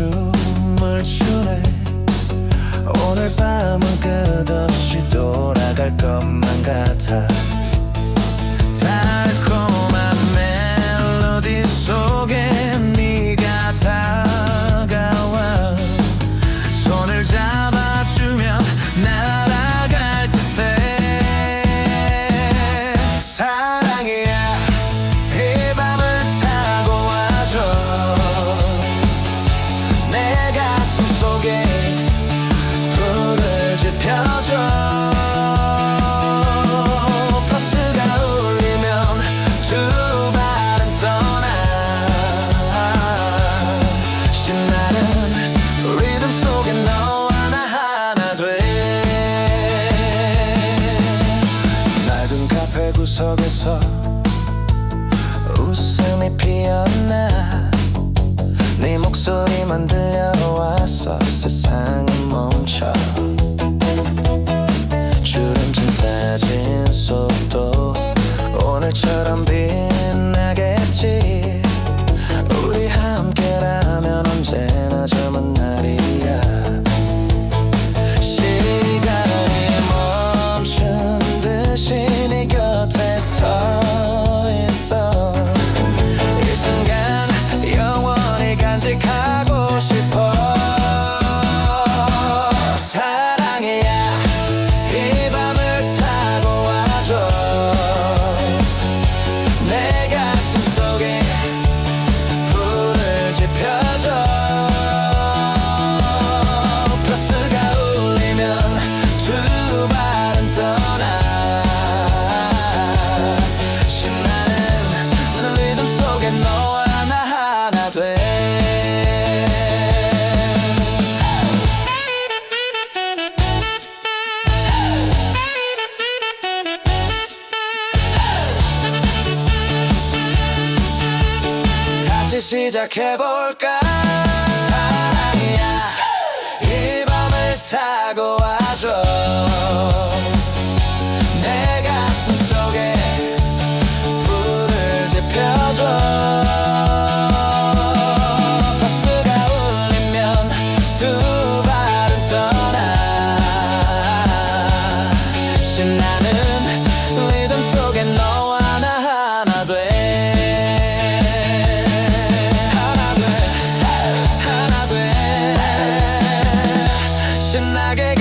춤을 추네 오늘 밤은 끝없이 돌아갈 것만 같아 내 가슴 속에 불을 지펴줘. 버스가 울리면 두 발은 떠나. 신나는 리듬 속에 너와 나 하나 돼. 낡은 카페 구석에서 웃음이 피었나. 네 목소리만 들려와서 세상은 멈춰. 주름진 사진 속도 오늘처럼 빛나겠지 I. 시 시작해볼까 신나게